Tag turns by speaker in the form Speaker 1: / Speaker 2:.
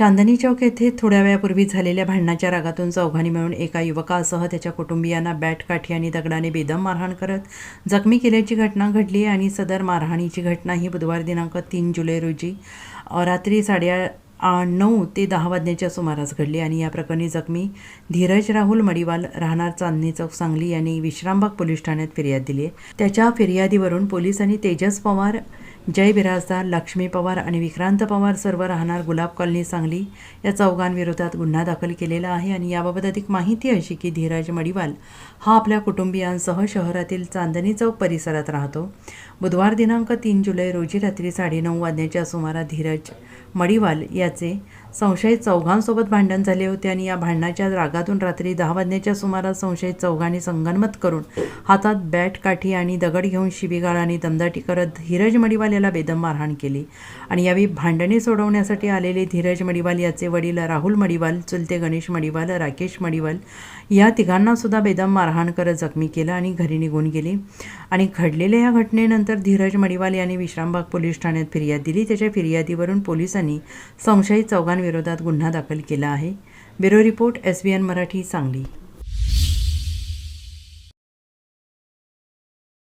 Speaker 1: चांदणी चौक येथे थोड्या वेळापूर्वी झालेल्या भांडणाच्या रागातून चौघांनी मिळून एका युवकासह त्याच्या कुटुंबियांना बॅट काठी आणि दगडाने बेदम मारहाण करत जखमी केल्याची घटना घडली आणि सदर मारहाणीची घटना ही बुधवार दिनांक तीन जुलै रोजी रात्री साडे नऊ ते दहा वाजण्याच्या सुमारास घडली आणि या प्रकरणी जखमी धीरज राहुल मडिवाल राहणार चांदणी चौक सांगली यांनी विश्रामबाग पोलीस ठाण्यात फिर्याद दिली आहे. त्याच्या फिर्यादीवरून पोलिसांनी तेजस पवार जय बिराजदार लक्ष्मी पवार आणि विक्रांत पवार सर्व राहणार गुलाब कॉलनी सांगली. या चौघांविरोधात गुन्हा दाखल केलेला आहे आणि याबाबत अधिक माहिती अशी की धीरज मडिवाल हा आपल्या कुटुंबियांसह शहरातील चांदणी चौक परिसरात राहतो. बुधवार दिनांक तीन जुलै रोजी रात्री साडेनऊ वाजण्याच्या सुमारास धीरज मडिवाल याचे संशयित चौघांसोबत भांडण झाले होते आणि या भांडणाच्या रागातून रात्री दहा वाजण्याच्या सुमारास संशयित चौघांनी संगनमत करून हातात बॅट काठी आणि दगड घेऊन शिबिगाळ आणि दमदाटी करत धीरज मडिवाल याला बेदम मारहाण केली. आणि यावेळी भांडणे सोडवण्यासाठी आलेले धीरज मडिवाल याचे वडील राहुल मडिवाल चुलते गणेश मडिवाल राकेश मडिवाल या तिघांनासुद्धा बेदम मारहाण करत जखमी केलं आणि घरी निघून गेली. आणि घडलेल्या या घटनेनंतर धीरज मडिवाल यांनी विश्रामबाग पोलीस ठाण्यात फिर्याद दिली. त्याच्या फिर्यादीवरून पोलिसांनी संशयित चौघांविरोधात गुन्हा दाखल केला आहे. Bureau report S B N Marathi Sangli.